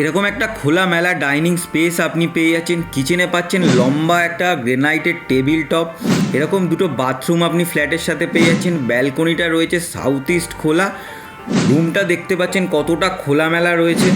এরকম একটা খোলা মেলা ডাইনিং স্পেস আপনি পেয়ে যাচ্ছেন কিচেনে পাচ্ছেন লম্বা একটা গ্রেনাইটের টেবিল টপ এরকম দুটো বাথরুম আপনি ফ্ল্যাটের সাথে পেয়ে যাচ্ছেন, ব্যালকনিটা রয়েছে সাউথ ইস্ট খোলা রুমটা দেখতে পাচ্ছেন কতটা খোলামেলা রয়েছে।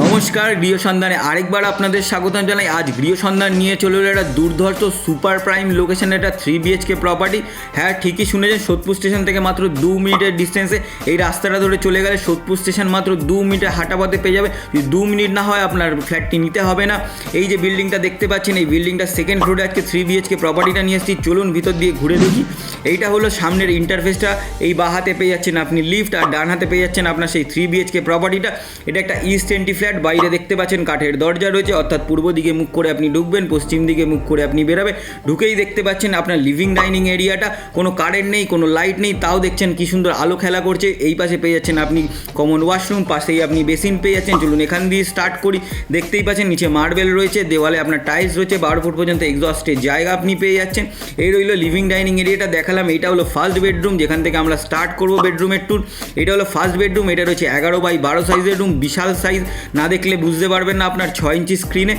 নমস্কার, গৃহ সন্ধানে আরেকবার আপনাদের স্বাগতম জানাই। আজ গৃহ সন্ধান নিয়ে চলে এলো একটা দুর্ধর্ষ সুপার প্রাইম লোকেশনে একটা থ্রি বিএচকে প্রপার্টি হ্যাঁ ঠিকই শুনেছেন, সোদপুর স্টেশন থেকে মাত্র দু মিনিটের ডিস্টেন্সে এই রাস্তাটা ধরে চলে গেলে সোদপুর স্টেশন মাত্র দু মিনিটে হাঁটা পথে পেয়ে যাবে। যদি দু মিনিট না হয়, আপনার ফ্ল্যাটটি নিতে হবে না। এই যে বিল্ডিংটা দেখতে পাচ্ছেন, এই বিল্ডিংটা সেকেন্ড ফ্লোরে আজকে থ্রি বিএচকে প্রপার্টিটা নিয়ে এসেছি। চলুন ভিতর দিয়ে ঘুরে দেখি। এইটা হলো সামনের ইন্টারফেসটা এই বা হাতে পেয়ে যাচ্ছেন আপনি লিফট আর ডান হাতে পেয়ে যাচ্ছেন আপনার সেই থ্রি বিএচকে প্রপার্টিটা এটা একটা ইস্ট এন্টি ফ্ল্যাট বাইরে দেখতে পাচ্ছেন, কাঠের দরজা রয়েছে, অর্থাৎ পূর্ব দিকে মুখ করে আপনি ঢুকবেন, পশ্চিম দিকে মুখ করে আপনি বেরাবেন। ঢুকেই দেখতে পাচ্ছেন আপনার লিভিং ডাইনিং এরিয়াটা কোনো কারেন্ট নেই, কোনো লাইট নেই, তাও দেখছেন কি সুন্দর আলো খেলা করছে। এই পাশে পেয়ে যাচ্ছেন আপনি কমন ওয়াশরুম পাশেই আপনি বেসিন পেয়ে যাচ্ছেন। চলুন এখান দিয়ে স্টার্ট করি। দেখতেই পাচ্ছেন, নিচে মার্বেল রয়েছে, দেওয়ালে আপনার টাইলস রয়েছে, বারো ফুট পর্যন্ত এক্সস্টের জায়গা আপনি পেয়ে যাচ্ছেন। এই রইল লিভিং ডাইনিং এরিয়াটা দেখালাম, এটা হলো ফার্স্ট বেডরুম যেখান থেকে আমরা স্টার্ট করব বেডরুমের ট্যুর এটা হলো ফার্স্ট বেডরুম এটা রয়েছে এগারো বাই বারো সাইজের রুম বিশাল সাইজ না দেখলে বুঝতে পারবেন না আপনার ছয় ইঞ্চি স্ক্রিনে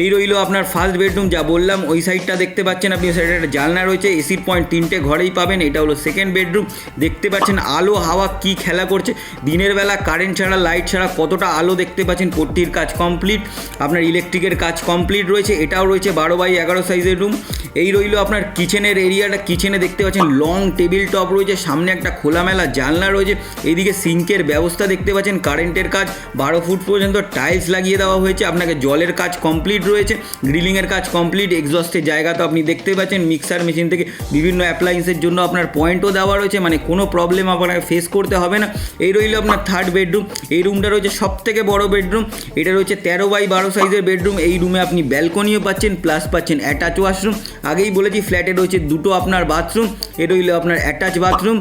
এই রইল আপনার ফার্স্ট বেডরুম যা বললাম, ওই সাইডটা দেখতে পাচ্ছেন আপনি সাইডে একটা জানলা রয়েছে এসির পয়েন্ট তিনটে ঘরেই পাবেন, এটা হলো সেকেন্ড বেডরুম দেখতে পাচ্ছেন আলো, হাওয়া কি খেলা করছে। দিনের বেলা কারেন্ট ছাড়া লাইট ছাড়া কতটা আলো দেখতে পাচ্ছেন, পট্টির কাজ কমপ্লিট আপনার ইলেকট্রিকের কাজ কমপ্লিট রয়েছে, এটাও রয়েছে বারো বাই এগারো সাইজের রুম এই রইল আপনার কিচেনের এরিয়াটা কিচেনে দেখতে পাচ্ছেন লং টেবিল টপ রয়েছে, সামনে একটা খোলামেলা জানলা রয়েছে এইদিকে সিঙ্কের ব্যবস্থা দেখতে পাচ্ছেন কারেন্টের কাজ, বারো ফুট পর্যন্ত টাইলস লাগিয়ে দেওয়া হয়েছে। আপনাকে জলের কাজ কমপ্লিট রয়েছে। গ্রিলিংয়ের কাজ কমপ্লিট এক্সস্টের জায়গা তো আপনি দেখতে পাচ্ছেন। মিক্সার মেশিন থেকে বিভিন্ন অ্যাপ্লায়েন্সের জন্য আপনার পয়েন্টও দেওয়া রয়েছে। মানে কোনো প্রবলেম আপনাকে ফেস করতে হবে না। এই রইল আপনার থার্ড বেডরুম এই রুমটা রয়েছে সব থেকে বড় বেডরুম এটা রয়েছে তেরো বাই বারো সাইজের বেডরুম এই রুমে আপনি ব্যালকনিও পাচ্ছেন প্লাস পাচ্ছেন অ্যাটাচ ওয়াশরুম আগেই বলেছি ফ্ল্যাটে রয়েছে দুটো আপনার বাথরুম এ রইল আপনার অ্যাটাচ বাথরুম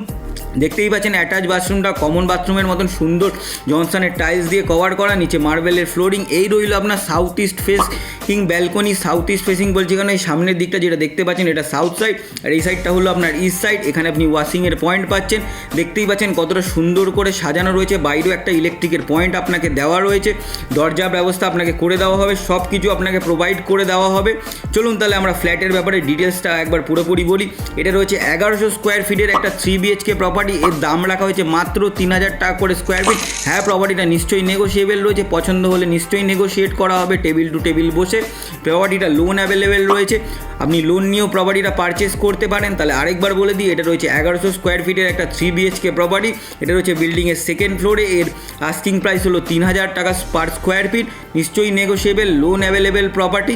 দেখতেই পাচ্ছেন অ্যাটাচ বাথরুমটা কমন বাথরুমের মতন সুন্দর জনসনের টাইলস দিয়ে কভার করা, নিচে মার্বেলের ফ্লোরিং এই রইল আপনার south east facing balcony south east facing বলছি কারণ এই সামনের দিকটা যেটা দেখতে পাচ্ছেন, এটা সাউথ সাইড আর এই সাইডটা হলো আপনার ইস্ট সাইড এখানে আপনি ওয়াশিংয়ের পয়েন্ট পাচ্ছেন, দেখতেই পাচ্ছেন কতটা সুন্দর করে সাজানো রয়েছে, বাইরেও একটা ইলেকট্রিকের পয়েন্ট আপনাকে দেওয়া রয়েছে, দরজা ব্যবস্থা আপনাকে করে দেওয়া হবে সব কিছু আপনাকে প্রোভাইড করে দেওয়া হবে, চলুন তাহলে আমরা ফ্ল্যাটের ব্যাপারে ডিটেলসটা একবার পুরোপুরি বলি, এটা রয়েছে এগারোশো স্কোয়ার ফিটের একটা থ্রি বিএচকে প্রপার্টি এর দাম রাখা হয়েছে মাত্র তিন হাজার টাকা করে স্কোয়ার ফিট হ্যাঁ প্রপার্টিটা নিশ্চয়ই নেগোসিয়েবল রয়েছে, পছন্দ হলে নিশ্চয়ই নেগোসিয়েট করা হবে টেবিল টু টেবিল বসে প্রপার্টিটা লোন অ্যাভেলেবেল রয়েছে। আপনি লোন নিয়েও প্রপার্টিটা পারচেস করতে পারেন। তাহলে আরেকবার বলে দিই, এটা রয়েছে এগারোশো স্কোয়ার ফিটের একটা থ্রি বিএচকে প্রপার্টি এটা রয়েছে বিল্ডিংয়ের সেকেন্ড ফ্লোরে এর আস্কিং প্রাইস হলো তিন হাজার টাকা পার স্কোয়ার ফিট নিশ্চয়ই নেগোসিয়েবল লোন অ্যাভেলেবেল প্রপার্টি